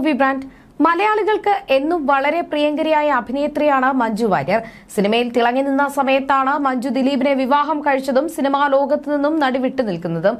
Movie brand. മലയാളികൾക്ക് എന്നും വളരെ പ്രിയങ്കരിയായ അഭിനേത്രിയാണ് മഞ്ജു വാര്യർ. സിനിമയിൽ തിളങ്ങി നിന്ന സമയത്താണ് മഞ്ജു ദിലീപിനെ വിവാഹം കഴിച്ചതും സിനിമാ ലോകത്തു നിന്നും നടിവിട്ടു നിൽക്കുന്നതും.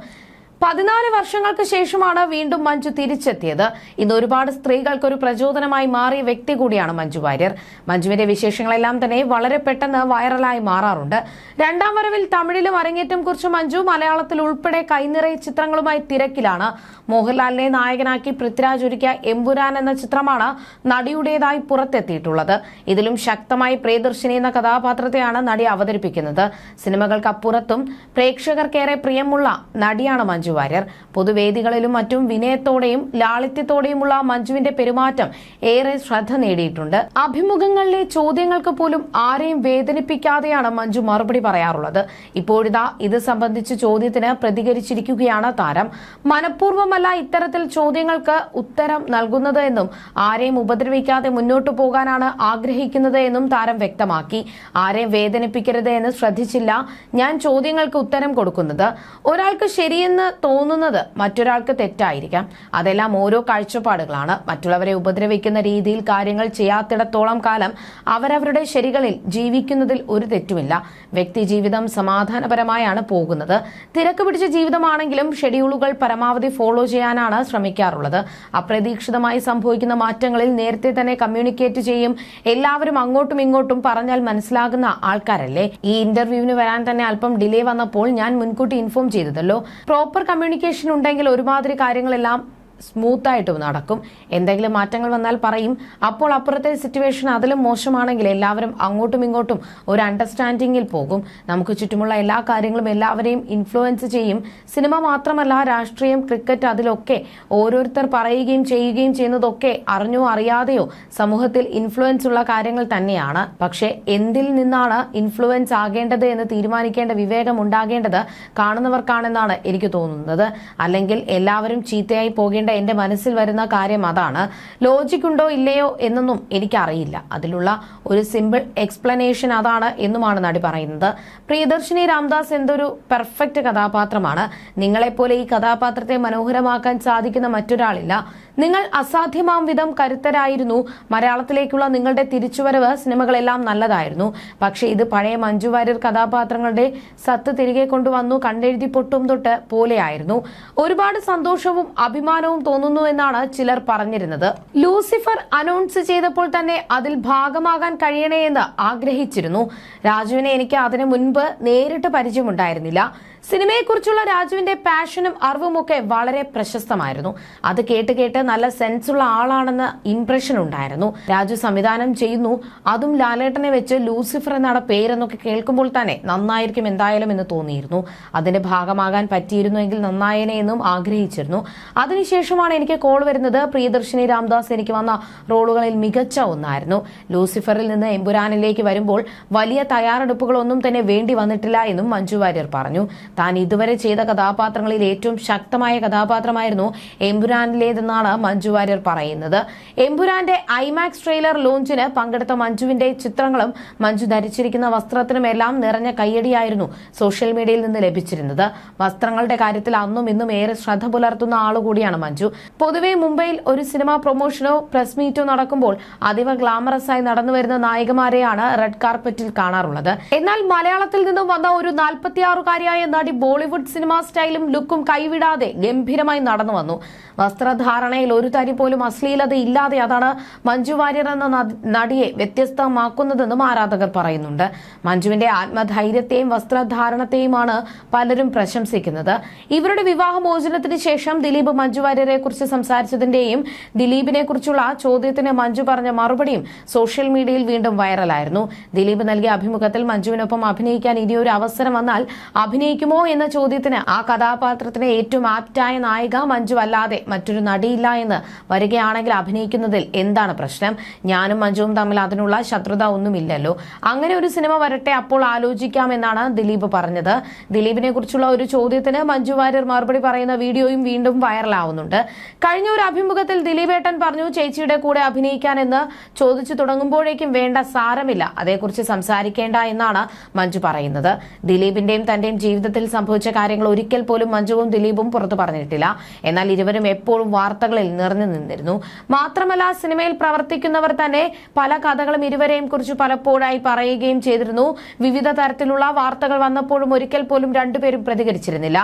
പതിനാല് വർഷങ്ങൾക്ക് ശേഷമാണ് വീണ്ടും മഞ്ജു തിരിച്ചെത്തിയത്. ഇന്ന് ഒരുപാട് സ്ത്രീകൾക്ക് ഒരു പ്രചോദനമായി മാറിയ വ്യക്തി കൂടിയാണ് മഞ്ജു വാര്യർ. മഞ്ജുവിന്റെ വിശേഷങ്ങളെല്ലാം തന്നെ വളരെ പെട്ടെന്ന് വൈറലായി മാറാറുണ്ട്. രണ്ടാം വരവിൽ തമിഴിലും അരങ്ങേറ്റം കുറിച്ച് മഞ്ജു മലയാളത്തിൽ ഉൾപ്പെടെ കൈനിറയ ചിത്രങ്ങളുമായി തിരക്കിലാണ്. മോഹൻലാലിനെ നായകനാക്കി പൃഥ്വിരാജ് ഒരുക്കിയ എമ്പുരാൻ എന്ന ചിത്രമാണ് നടിയുടേതായി പുറത്തെത്തിയിട്ടുള്ളത്. ഇതിലും ശക്തമായി പ്രിയദർശിനി എന്ന കഥാപാത്രത്തെയാണ് നടി അവതരിപ്പിക്കുന്നത്. സിനിമകൾക്കപ്പുറത്തും പ്രേക്ഷകർക്കേറെ പ്രിയമുള്ള നടിയാണ് മഞ്ജു വാര്യർ. പൊതുവേദികളിലും മറ്റും വിനയത്തോടെയും ലാളിത്യത്തോടെയുമുള്ള മഞ്ജുവിന്റെ പെരുമാറ്റം ഏറെ ശ്രദ്ധ നേടിയിട്ടുണ്ട്. അഭിമുഖങ്ങളിലെ ചോദ്യങ്ങൾക്ക് പോലും ആരെയും വേദനിപ്പിക്കാതെയാണ് മഞ്ജു മറുപടി പറയാറുള്ളത്. ഇപ്പോഴിതാ ഇത് സംബന്ധിച്ച് ചോദ്യത്തിന് പ്രതികരിച്ചിരിക്കുകയാണ് താരം. മനഃപൂർവമല്ല ഇത്തരത്തിൽ ചോദ്യങ്ങൾക്ക് ഉത്തരം നൽകുന്നത് എന്നും ആരെയും ഉപദ്രവിക്കാതെ മുന്നോട്ടു പോകാനാണ് ആഗ്രഹിക്കുന്നത് എന്നും താരം വ്യക്തമാക്കി. ആരെയും വേദനിപ്പിക്കരുത് എന്ന് ശ്രദ്ധിച്ചില്ല ഞാൻ ചോദ്യങ്ങൾക്ക് ഉത്തരം കൊടുക്കുന്നത്. ഒരാൾക്ക് ശരിയെന്ന് തോന്നുന്നത് മറ്റൊരാൾക്ക് തെറ്റായിരിക്കാം. അതെല്ലാം ഓരോ കാഴ്ചപ്പാടുകളാണ്. മറ്റുള്ളവരെ ഉപദ്രവിക്കുന്ന രീതിയിൽ കാര്യങ്ങൾ ചെയ്യാത്തിടത്തോളം കാലം അവരവരുടെ ശരികളിൽ ജീവിക്കുന്നതിൽ ഒരു തെറ്റുമില്ല. വ്യക്തി ജീവിതം സമാധാനപരമായാണ് പോകുന്നത്. തിരക്ക് പിടിച്ച ജീവിതമാണെങ്കിലും ഷെഡ്യൂളുകൾ പരമാവധി ഫോളോ ചെയ്യാനാണ് ശ്രമിക്കാറുള്ളത്. അപ്രതീക്ഷിതമായി സംഭവിക്കുന്ന മാറ്റങ്ങളിൽ നേരത്തെ തന്നെ കമ്മ്യൂണിക്കേറ്റ് ചെയ്യും. എല്ലാവരും അങ്ങോട്ടും ഇങ്ങോട്ടും പറഞ്ഞാൽ മനസ്സിലാകുന്ന ആൾക്കാരല്ലേ? ഈ ഇന്റർവ്യൂവിന് വരാൻ തന്നെ അല്പം ഡിലേ വന്നപ്പോൾ ഞാൻ മുൻകൂട്ടി ഇൻഫോം ചെയ്തതല്ലോ. പ്രോപ്പർ കമ്മ്യൂണിക്കേഷൻ ഉണ്ടെങ്കിൽ ഒരുമാതിരി കാര്യങ്ങളെല്ലാം സ്മൂത്ത് ആയിട്ട് നടക്കും. എന്തെങ്കിലും മാറ്റങ്ങൾ വന്നാൽ പറയും. അപ്പോൾ അപ്പുറത്തെ സിറ്റുവേഷൻ അതിലും മോശമാണെങ്കിൽ എല്ലാവരും അങ്ങോട്ടും ഇങ്ങോട്ടും ഒരു അണ്ടർസ്റ്റാൻഡിങ്ങിൽ പോകും. നമുക്ക് ചുറ്റുമുള്ള എല്ലാ കാര്യങ്ങളും എല്ലാവരെയും ഇൻഫ്ലുവൻസ് ചെയ്യും. സിനിമ മാത്രമല്ല രാഷ്ട്രീയം ക്രിക്കറ്റ് അതിലൊക്കെ ഓരോരുത്തർ പറയുകയും ചെയ്യുകയും ചെയ്യുന്നതൊക്കെ അറിഞ്ഞോ അറിയാതെയോ സമൂഹത്തിൽ ഇൻഫ്ലുവൻസ് ഉള്ള കാര്യങ്ങൾ തന്നെയാണ്. പക്ഷേ എന്തിൽ നിന്നാണ് ഇൻഫ്ലുവൻസ് ആകേണ്ടത് എന്ന് തീരുമാനിക്കേണ്ട വിവേകം ഉണ്ടാകേണ്ടത് കാണുന്നവർക്കാണെന്നാണ് എനിക്ക് തോന്നുന്നത്. അല്ലെങ്കിൽ എല്ലാവരും ചീത്തയായി പോകേണ്ട എന്റെ മനസ്സിൽ വരുന്ന കാര്യം അതാണ്. ലോജിക് ഉണ്ടോ ഇല്ലയോ എന്നൊന്നും എനിക്കറിയില്ല. അതിലുള്ള ഒരു സിമ്പിൾ എക്സ്പ്ലനേഷൻ അതാണ് എന്നുമാണ് നടി പറയുന്നത്. പ്രിയദർശിനി രാംദാസ് എന്തൊരു പെർഫെക്റ്റ് കഥാപാത്രമാണ്. നിങ്ങളെപ്പോലെ ഈ കഥാപാത്രത്തെ മനോഹരമാക്കാൻ സാധിക്കുന്ന മറ്റൊരാളില്ല. നിങ്ങൾ അസാധ്യമാം വിധം കരുത്തരായിരുന്നു. മലയാളത്തിലേക്കുള്ള നിങ്ങളുടെ തിരിച്ചുവരവ് സിനിമകളെല്ലാം നല്ലതായിരുന്നു. പക്ഷേ ഇത് പഴയ മഞ്ജു വാര്യർ കഥാപാത്രങ്ങളുടെ സത്ത് തിരികെ കൊണ്ടുവന്നു കണ്ടെഴുതി പൊട്ടും തൊട്ട് പോലെയായിരുന്നു. ഒരുപാട് സന്തോഷവും അഭിമാനവും തോന്നുന്നു എന്നാണ് ചിലർ പറഞ്ഞിരുന്നത്. ലൂസിഫർ അനൗൺസ് ചെയ്തപ്പോൾ തന്നെ അതിൽ ഭാഗമാകാൻ കഴിയണേ എന്ന് ആഗ്രഹിച്ചിരുന്നു. രാജുവിനെ എനിക്ക് അതിനു മുൻപ് നേരിട്ട് പരിചയമുണ്ടായിരുന്നില്ല. സിനിമയെക്കുറിച്ചുള്ള രാജുവിന്റെ പാഷനും അറിവുമൊക്കെ വളരെ പ്രശസ്തമായിരുന്നു. അത് കേട്ട് കേട്ട് നല്ല സെൻസുള്ള ആളാണെന്ന് ഇംപ്രഷൻ ഉണ്ടായിരുന്നു. രാജു സംവിധാനം ചെയ്യുന്നു. അതും ലാലേട്ടനെ വെച്ച് ലൂസിഫർ എന്നാണ് പേരെന്നൊക്കെ കേൾക്കുമ്പോൾ തന്നെ നന്നായിരിക്കും എന്തായാലും എന്ന് തോന്നിയിരുന്നു. അതിന്റെ ഭാഗമാകാൻ പറ്റിയിരുന്നുവെങ്കിൽ നന്നായനെ എന്നും ആഗ്രഹിച്ചിരുന്നു. അതിനുശേഷമാണ് എനിക്ക് കോൾ വരുന്നത്. പ്രിയദർശിനി രാംദാസ് എനിക്ക് വന്ന റോളുകളിൽ മികച്ച ഒന്നായിരുന്നു. ലൂസിഫറിൽ നിന്ന് എമ്പുരാനിലേക്ക് വരുമ്പോൾ വലിയ തയ്യാറെടുപ്പുകളൊന്നും തന്നെ വേണ്ടി വന്നിട്ടില്ല എന്നും മഞ്ജു വാര്യർ പറഞ്ഞു. താൻ ഇതുവരെ ചെയ്ത കഥാപാത്രങ്ങളിൽ ഏറ്റവും ശക്തമായ കഥാപാത്രമായിരുന്നു എംപുരാനിലേതെന്നാണ് മഞ്ജു വാര്യർ പറയുന്നത്. എംപുരാന്റെ ഐമാക്സ് ട്രെയിലർ ലോഞ്ചിന് പങ്കെടുത്ത മഞ്ജുവിന്റെ ചിത്രങ്ങളും മഞ്ജു ധരിച്ചിരിക്കുന്ന വസ്ത്രത്തിനുമെല്ലാം നിറഞ്ഞ കയ്യടിയായിരുന്നു സോഷ്യൽ മീഡിയയിൽ നിന്ന് ലഭിച്ചിരുന്നത്. വസ്ത്രങ്ങളുടെ കാര്യത്തിൽ അന്നും ഇന്നും ഏറെ ശ്രദ്ധ പുലർത്തുന്ന ആളുകൂടിയാണ് മഞ്ജു. പൊതുവെ മുംബൈയിൽ ഒരു സിനിമ പ്രൊമോഷനോ പ്രസ് മീറ്റോ നടക്കുമ്പോൾ അതീവ ഗ്ലാമറസ് ആയി നടന്നു വരുന്ന നായികമാരെയാണ് റെഡ് കാർപ്പറ്റിൽ കാണാറുള്ളത്. എന്നാൽ മലയാളത്തിൽ നിന്നും വന്ന ഒരു നാൽപ്പത്തിയാറുകാരിയായ നടി ബോളിവുഡ് സിനിമാ സ്റ്റൈലും ലുക്കും കൈവിടാതെ ഗംഭീരമായി നടന്നു വന്നു. വസ്ത്രധാരണയിൽ ഒരു തരി പോലും അശ്ലീലത ഇല്ലാതെ അതാണ് മഞ്ജു വാര്യർ എന്ന നടിയെ വ്യത്യസ്തമാക്കുന്നതെന്നും ആരാധകർ പറയുന്നുണ്ട്. മഞ്ജുവിന്റെ ആത്മധൈര്യത്തെയും വസ്ത്രധാരണത്തെയുമാണ് പലരും പ്രശംസിക്കുന്നത്. ഇവരുടെ വിവാഹമോചനത്തിന് ശേഷം ദിലീപ് മഞ്ജു വാര്യരെ കുറിച്ച് സംസാരിച്ചതിന്റെയും ദിലീപിനെ കുറിച്ചുള്ള ചോദ്യത്തിന് മഞ്ജു പറഞ്ഞ മറുപടിയും സോഷ്യൽ മീഡിയയിൽ വീണ്ടും വൈറലായിരുന്നു. ദിലീപ് നൽകിയ അഭിമുഖത്തിൽ മഞ്ജുവിനൊപ്പം അഭിനയിക്കാൻ ഇനിയൊരു അവസരം വന്നാൽ അഭിനയിക്കുമോ എന്ന ചോദ്യത്തിന് ആ കഥാപാത്രത്തിന് ഏറ്റവും ആപ്റ്റായ നായിക മഞ്ജു അല്ലാതെ മറ്റൊരു നടിയില്ല എന്ന് വരികയാണെങ്കിൽ അഭിനയിക്കുന്നതിൽ എന്താണ് പ്രശ്നം? ഞാനും മഞ്ജുവും തമ്മിൽ അതിനുള്ള ശത്രുത ഒന്നുമില്ലല്ലോ. അങ്ങനെ ഒരു സിനിമ വരട്ടെ അപ്പോൾ ആലോചിക്കാമെന്നാണ് ദിലീപ് പറഞ്ഞത്. ദിലീപിനെ കുറിച്ചുള്ള ഒരു ചോദ്യത്തിന് മഞ്ജു വാര്യർ മറുപടി പറയുന്ന വീഡിയോയും വീണ്ടും വൈറലാവുന്നുണ്ട്. കഴിഞ്ഞ ഒരു അഭിമുഖത്തിൽ ദിലീപേട്ടൻ പറഞ്ഞു ചേച്ചിയുടെ കൂടെ അഭിനയിക്കാൻ എന്ന് ചോദിച്ചു തുടങ്ങുമ്പോഴേക്കും വേണ്ട സാരമില്ല. അതേക്കുറിച്ച് സംസാരിക്കേണ്ട എന്നാണ് മഞ്ജു പറയുന്നത്. ദിലീപിന്റെയും തന്റെയും ജീവിതത്തിൽ സംഭവിച്ച കാര്യങ്ങൾ ഒരിക്കൽ പോലും മഞ്ജുവും ദിലീപും പുറത്തു പറഞ്ഞിട്ടില്ല. എന്നാൽ ഇരുവരും എപ്പോഴും വാർത്തകളിൽ നിറഞ്ഞു നിന്നിരുന്നു. മാത്രമല്ല സിനിമയിൽ പ്രവർത്തിക്കുന്നവർ തന്നെ പല കഥകളും ഇരുവരെയും കുറിച്ച് പലപ്പോഴായി പറയുകയും ചെയ്തിരുന്നു. വിവിധ തരത്തിലുള്ള വാർത്തകൾ വന്നപ്പോഴും ഒരിക്കൽ പോലും രണ്ടുപേരും പ്രതികരിച്ചിരുന്നില്ല.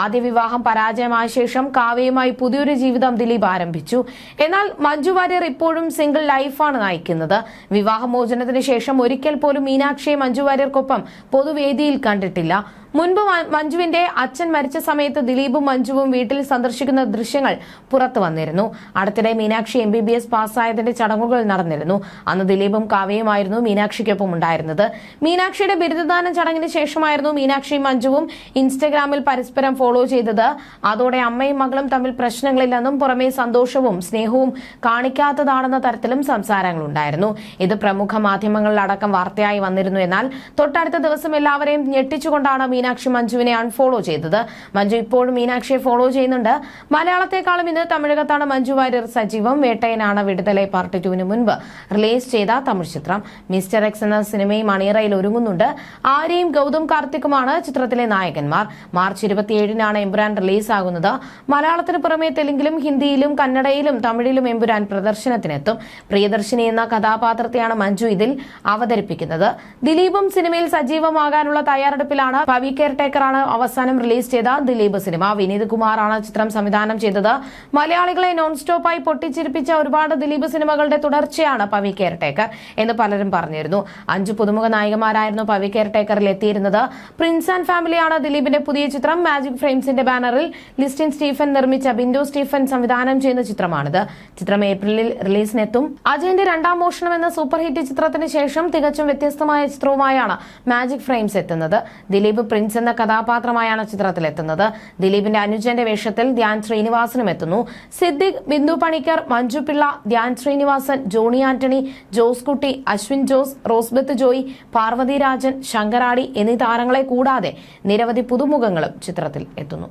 ആദ്യ വിവാഹം പരാജയമായ ശേഷം കാവ്യയുമായി പുതിയൊരു ജീവിതം ദിലീപ് ആരംഭിച്ചു. എന്നാൽ മഞ്ജു വാര്യർ ഇപ്പോഴും സിംഗിൾ ലൈഫാണ് നയിക്കുന്നത്. വിവാഹമോചനത്തിന് ശേഷം ഒരിക്കൽ പോലും മീനാക്ഷിയെ മഞ്ജു വാര്യർക്കൊപ്പം പൊതുവേദിയിൽ കണ്ടിട്ടില്ല. മുൻപ് മഞ്ജുവിന്റെ അച്ഛൻ മരിച്ച സമയത്ത് ദിലീപും മഞ്ജുവും വീട്ടിൽ സന്ദർശിക്കുന്ന ദൃശ്യങ്ങൾ പുറത്തു വന്നിരുന്നു. അടുത്തിടെ Meenakshi M B B S പാസ്സായതിന്റെ ചടങ്ങുകൾ നടന്നിരുന്നു. അന്ന് ദിലീപും കാവ്യയുമായിരുന്നു മീനാക്ഷിക്കൊപ്പം ഉണ്ടായിരുന്നത്. മീനാക്ഷിയുടെ ബിരുദദാന ചടങ്ങിന് ശേഷമായിരുന്നു മീനാക്ഷിയും മഞ്ജുവും ഇൻസ്റ്റഗ്രാമിൽ പരസ്പരം ഫോളോ ചെയ്തത്. അതോടെ അമ്മയും മകളും തമ്മിൽ പ്രശ്നങ്ങളില്ലെന്നും പുറമെ സന്തോഷവും സ്നേഹവും കാണിക്കാത്തതാണെന്ന തരത്തിലും സംസാരങ്ങളുണ്ടായിരുന്നു. ഇത് പ്രമുഖ മാധ്യമങ്ങളിലടക്കം വാർത്തയായി വന്നിരുന്നു. എന്നാൽ തൊട്ടടുത്ത ദിവസം എല്ലാവരെയും ഞെട്ടിച്ചുകൊണ്ടാണ് മീനാക്ഷി മഞ്ജുവിനെ അൺഫോളോ ചെയ്തത്. മഞ്ജു ഇപ്പോഴും മീനാക്ഷിയെ ഫോളോ ചെയ്യുന്നുണ്ട്. മലയാളത്തെക്കാളും ഇന്ന് തമിഴകത്താണ് മഞ്ജു വാര്യർ സജീവം. വേട്ടയനാണ് വിടുതലെ പാർട്ട് ടുവിന് മുൻപ്. റിലീസ് ചെയ്ത തമിഴ് ചിത്രം. മിസ്റ്റർ എക്സ് എന്ന സിനിമയും അണിയറയിൽ ഒരുങ്ങുന്നുണ്ട്. ആര്യയും ഗൗതം കാർത്തിക്കുമാണ് ചിത്രത്തിലെ നായകന്മാർ. മാർച്ച് ഇരുപത്തിയേഴിനാണ് റിലീസ് റിലീസാകുന്നത് മലയാളത്തിന് പുറമെ തെലുങ്കിലും ഹിന്ദിയിലും കന്നഡയിലും തമിഴിലും എംപുരാൻ പ്രദർശനത്തിനെത്തും. പ്രിയദർശിനി എന്ന കഥാപാത്രത്തെയാണ് മഞ്ജു ഇതിൽ അവതരിപ്പിക്കുന്നത്. ദിലീപും സിനിമയിൽ സജീവമാകാനുള്ള തയ്യാറെടുപ്പിലാണ് പവി കെയർ ടേക്കറാണ് അവസാനം റിലീസ് ചെയ്ത ദിലീപ് സിനിമ. വിനീത് കുമാറാണ് ചിത്രം സംവിധാനം ചെയ്തത്. മലയാളികളെ നോൺ സ്റ്റോപ്പായി പൊട്ടിച്ചിരിപ്പിച്ച ഒരുപാട് ദിലീപ് സിനിമകളുടെ തുടർച്ചയാണ് പവി കെയർ ടേക്കർ എന്ന് പലരും പറഞ്ഞിരുന്നു. അഞ്ച് പുതുമുഖ നായികമാരായിരുന്നു പവി കെയർ ടേക്കറിൽ എത്തിയിരുന്നത് പ്രിൻസ് ആൻഡ് ഫാമിലിയാണ് ദിലീപിന്റെ പുതിയ ചിത്രം. മാജിക് ഫ്രെയിംസിന്റെ ബാനറിൽ ലിസ്റ്റിൻ സ്റ്റീഫൻ നിർമ്മിച്ച ബിൻഡോ സ്റ്റീഫൻ സംവിധാനം ചെയ്യുന്ന ചിത്രമാണിത്. ചിത്രം ഏപ്രിലിൽ റിലീസിനെത്തും. അജയന്റെ രണ്ടാം മോഷണം എന്ന സൂപ്പർ ഹിറ്റ് ചിത്രത്തിന് ശേഷം തികച്ചും വ്യത്യസ്തമായ ചിത്രവുമായാണ് മാജിക് ഫ്രെയിംസ് എത്തുന്നത്. ദിലീപ് പ്രിൻസ് എന്ന കഥാപാത്രമായാണ് ചിത്രത്തിലെത്തുന്നത്. ദിലീപിന്റെ അനുജന്റെ വേഷത്തിൽ ധ്യാൻ ശ്രീനിവാസനും എത്തുന്നു. സിദ്ദിഖ് ബിന്ദു പണിക്കർ മഞ്ജു പിള്ള ധ്യാൻ ശ്രീനിവാസൻ ജോണി ആന്റണി ജോസ് കുട്ടി അശ്വിൻ ജോസ് റോസ്ബത്ത് ജോയി പാർവതി രാജൻ ശങ്കരാടി എന്നീ താരങ്ങളെ കൂടാതെ നിരവധി പുതുമുഖങ്ങളും ചിത്രത്തിൽ എത്തുന്നു.